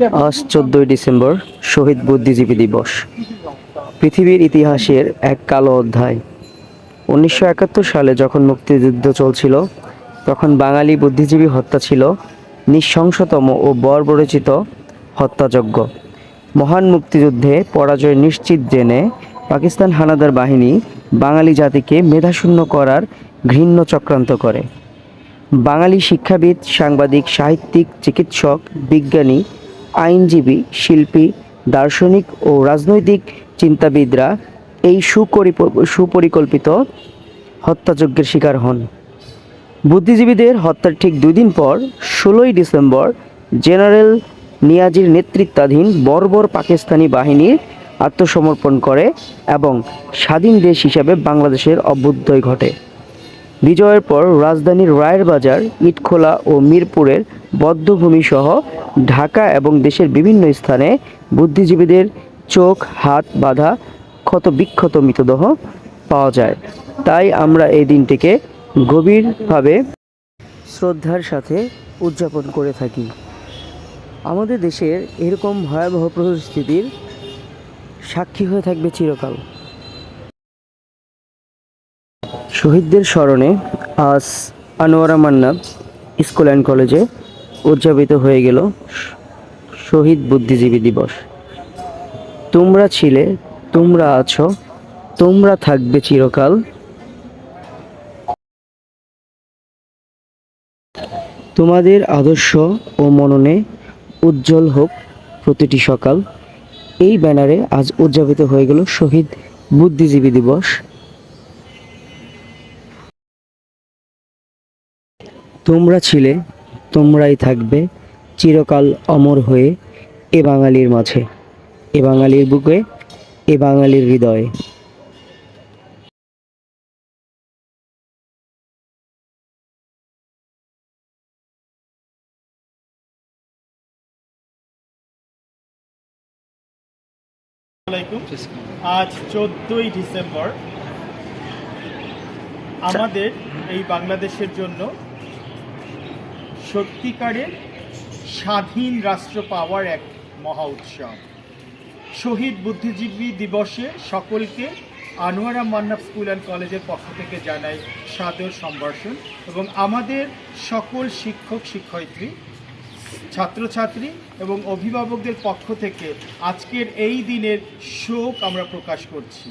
আজ চোদ্দই ডিসেম্বর শহীদ বুদ্ধিজীবী দিবস। পৃথিবীর ইতিহাসের এক কালো অধ্যায়। উনিশশো একাত্তর সালে যখন মুক্তিযুদ্ধ চলছিল, তখন বাঙালি বুদ্ধিজীবী হত্যা ছিল নৃশংসতম ও বর্বরচিত হত্যাযজ্ঞ। মহান মুক্তিযুদ্ধে পরাজয় নিশ্চিত জেনে পাকিস্তান হানাদার বাহিনী বাঙালি জাতিকে মেধাশূন্য করার ঘৃণ্য চক্রান্ত করে। বাঙালি শিক্ষাবিদ, সাংবাদিক, সাহিত্যিক, চিকিৎসক, বিজ্ঞানী আইনজীবী, শিল্পী, দার্শনিক ও রাজনৈতিক চিন্তাবিদরা এই সুপরিকল্পিত হত্যাযজ্ঞের শিকার হন। বুদ্ধিজীবীদের হত্যার ঠিক দুই দিন পর, ষোলোই ডিসেম্বর, জেনারেল নিয়াজির নেতৃত্বাধীন বর্বর পাকিস্তানি বাহিনীর আত্মসমর্পণ করে এবং স্বাধীন দেশ হিসাবে বাংলাদেশের অভ্যুদয় ঘটে। বিজয়ের পর রাজধানীর রায়ের বাজার ইটখোলা ও মিরপুরের বদ্ধভূমি সহ ঢাকা এবং দেশের বিভিন্ন স্থানে বুদ্ধিজীবীদের চোখ, হাত বাঁধা ক্ষত বিক্ষত মৃতদেহ পাওয়া যায়। তাই আমরা এই দিনটিকে গভীরভাবে শ্রদ্ধার সাথে উদযাপন করে থাকি। আমাদের দেশের এরকম ভয়াবহ পরিস্থিতির সাক্ষী হয়ে থাকবে চিরকাল। শহীদদের স্মরণে আজ আনোয়ারা মান্না স্কুল অ্যান্ড কলেজে উদযাপিত হয়ে গেল শহীদ বুদ্ধিজীবী দিবস। তোমরা ছিলে, তোমরা আছো, তোমরা থাকবে চিরকাল। তোমাদের আদর্শ ও মননে উজ্জ্বল হোক প্রতিটি সকাল। এই ব্যানারে আজ উদযাপিত হয়ে গেল শহীদ বুদ্ধিজীবী দিবস। তোমরা ছিলে, তোমরাই থাকবে চিরকাল অমর হয়ে এ বাঙালির মাঝে, এ বাঙালির বুকে, এ বাঙালির হৃদয়ে। আজ চোদ্দই ডিসেম্বর। আমাদের এই বাংলাদেশের জন্য সত্যিকারের স্বাধীন রাষ্ট্র পাওয়ার এক মহা উৎসব। শহীদ বুদ্ধিজীবী দিবসে সকলকে আনোয়ারা মান্না স্কুল অ্যান্ড কলেজের পক্ষ থেকে জানাই সাদর সম্ভাষণ এবং আমাদের সকল শিক্ষক, শিক্ষয়িত্রী, ছাত্রছাত্রী এবং অভিভাবকদের পক্ষ থেকে আজকের এই দিনের শোক আমরা প্রকাশ করছি।